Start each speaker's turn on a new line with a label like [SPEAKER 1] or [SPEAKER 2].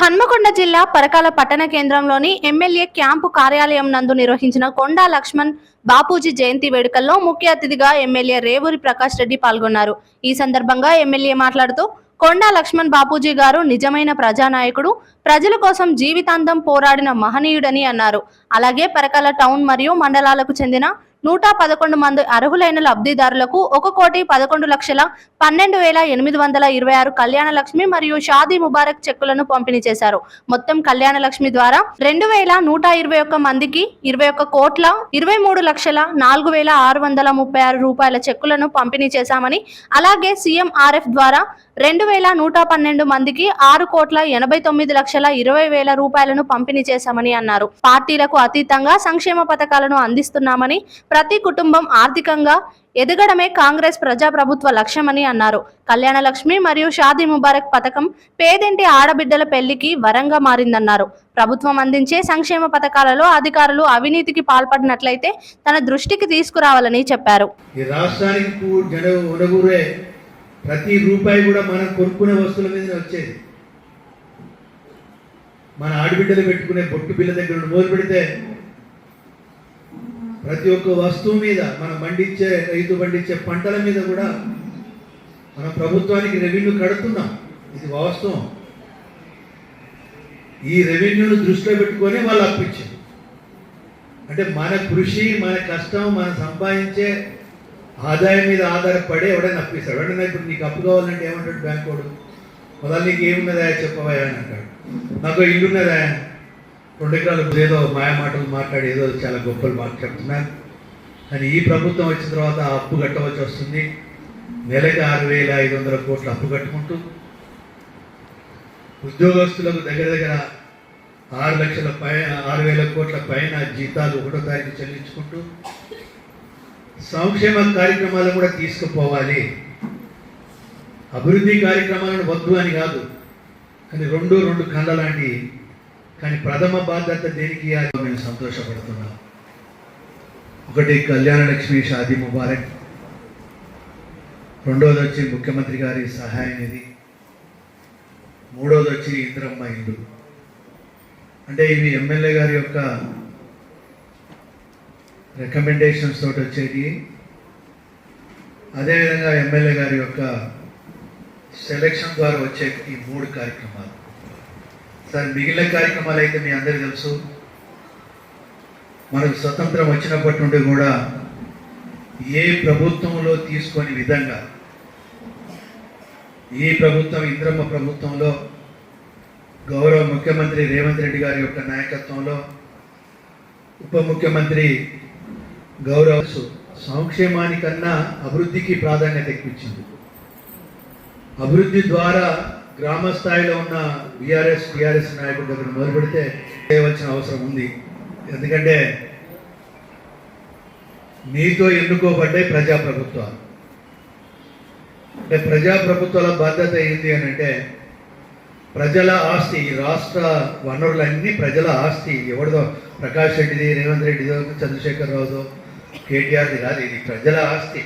[SPEAKER 1] హన్మకొండ జిల్లా పరకాల పట్టణ కేంద్రంలోని ఎమ్మెల్యే క్యాంపు కార్యాలయం నందు నిర్వహించిన కొండా లక్ష్మణ్ బాపూజీ జయంతి వేడుకల్లో ముఖ్య అతిథిగా ఎమ్మెల్యే రేవూరి ప్రకాష్ రెడ్డి పాల్గొన్నారు. ఈ సందర్భంగా ఎమ్మెల్యే మాట్లాడుతూ కొండా లక్ష్మణ్ బాపూజీ గారు నిజమైన ప్రజానాయకుడు ప్రజల కోసం జీవితాంతం పోరాడిన మహనీయుడని అన్నారు. అలాగే పరకాల టౌన్ మరియు మండలాలకు చెందిన నూట పదకొండు మంది అర్హులైన లబ్ధిదారులకు ఒక కోటి పదకొండు లక్షల పన్నెండు వేల ఎనిమిది వందల ఇరవై ఆరు కళ్యాణ లక్ష్మి మరియు షాదీ ముబారక్ చెక్కులను పంపిణీ చేశారు. మొత్తం కళ్యాణ లక్ష్మి ద్వారా రెండు వేల నూట ఇరవై ఒక్క మందికి ఇరవై ఒక్క కోట్ల ఇరవై మూడు లక్షల నాలుగు వేల ఆరు వందల ముప్పై ఆరు రూపాయల చెక్కులను పంపిణీ చేశామని అలాగే సీఎంఆర్ఎఫ్ ద్వారా రెండు వేల నూట పన్నెండు మందికి ఆరు కోట్ల ఎనభై తొమ్మిది లక్షల ఇరవై వేల రూపాయలను పంపిణీ చేశామని అన్నారు. పార్టీలకు అతీతంగా సంక్షేమ పథకాలను అందిస్తున్నామని ప్రతి కుటుంబం ఆర్థికంగా ఎదగడమే కాంగ్రెస్ ప్రజాప్రభుత్వ లక్ష్యమని అన్నారు. కళ్యాణలక్ష్మి మరియు షాదీ ముబారక్ పథకం పేదింటి ఆడబిడ్డల పెళ్ళికి వరంగా మారిందన్నారు. ప్రభుత్వం అందించే సంక్షేమ పథకాలలో అధికారులు అవినీతికి పాల్పడినట్లయితే తన దృష్టికి తీసుకురావాలని చెప్పారు.
[SPEAKER 2] ప్రతి రూపాయి కూడా మనం కొనుక్కునే వస్తువుల మీదనే వచ్చేది. మన ఆడబిడ్డలు పెట్టుకునే బొట్టు బిల్ల దగ్గర మొదలు పెడితే ప్రతి ఒక్క వస్తువు మీద మనం పండించే రైతు పండించే పంటల మీద కూడా మన ప్రభుత్వానికి రెవెన్యూ కడుతున్నాం. ఇది వాస్తవం. ఈ రెవెన్యూను దృష్టిలో పెట్టుకొని వాళ్ళు అప్పించారు అంటే మన కృషి మన కష్టం మనం సంపాదించే ఆదాయం మీద ఆధారపడి ఎవడైనా అప్పిస్తాడు ఎవడైనా ఇప్పుడు నీకు అప్పు కావాలంటే ఏమంటాడు బ్యాంక్ వాడు? మొదలు నీకు ఏమున్నదా చెప్పవా అని అంటాడు. నాకు ఇల్లు ఉన్నదా రెండు ఎకరాలు ఏదో మాయమాటలు మాట్లాడి ఏదో చాలా గొప్పలు మాట్లాడుతున్నారు కానీ ఈ ప్రభుత్వం వచ్చిన తర్వాత ఆ అప్పు కట్టవలసి వస్తుంది. నెలకి ఆరు వేల ఐదు వందల కోట్లు అప్పు కట్టుకుంటూ ఉద్యోగస్తులకు దగ్గర దగ్గర ఆరు లక్షల పైన ఆరు వేల కోట్ల పైన జీతాలు ఒకటో తారీఖు చెల్లించుకుంటూ సంక్షేమ కార్యక్రమాలు కూడా తీసుకుపోవాలి. అభివృద్ధి కార్యక్రమాలను వద్దు అని కాదు. కానీ రెండు రెండు కండ లాంటి కానీ ప్రథమ బాధ్యత దేనికి ఇవ్వాలి? మేము సంతోషపడుతున్నాం. ఒకటి కళ్యాణ లక్ష్మి షాదీ ముబారక్. రెండోది వచ్చి ముఖ్యమంత్రి గారి సహాయ నిధి. మూడోది వచ్చి ఇంద్రమ్మ ఇల్లు. అంటే ఇవి ఎమ్మెల్యే గారి యొక్క రికమెండేషన్స్ తోటి వచ్చేది. అదేవిధంగా ఎమ్మెల్యే గారి యొక్క సెలక్షన్ ద్వారా వచ్చే ఈ మూడు కార్యక్రమాలు. సార్ మిగిలిన కార్యక్రమాలు అయితే మీ అందరికీ తెలుసు. మనకు స్వతంత్రం వచ్చినప్పటి నుండి కూడా ఏ ప్రభుత్వంలో తీసుకొని విధంగా ఈ ప్రభుత్వం ఇంద్రమ్మ ప్రభుత్వంలో గౌరవ ముఖ్యమంత్రి రేవంత్ రెడ్డి గారి యొక్క నాయకత్వంలో ఉప ముఖ్యమంత్రి గౌరవ సంక్షేమానికన్నా అభివృద్ధికి ప్రాధాన్యత ఎక్కువచ్చింది. అభివృద్ధి ద్వారా గ్రామ స్థాయిలో ఉన్న బీఆర్ఎస్ టీఆర్ఎస్ నాయకుల దగ్గర మొదలు పెడితే చేయవలసిన అవసరం ఉంది. ఎందుకంటే మీతో ఎన్నుకోబడ్డే ప్రజాప్రభుత్వాలు. అంటే ప్రజాప్రభుత్వాల బాధ్యత ఏంటి అని అంటే ప్రజల ఆస్తి ఈ రాష్ట్ర వనరులన్నీ ప్రజల ఆస్తి. ఎవరిదో ప్రకాష్ రెడ్డిది రేవంత్ రెడ్డిదో చంద్రశేఖర్ రావుదో కేటీఆర్ది కాదు ఇది ప్రజల ఆస్తి.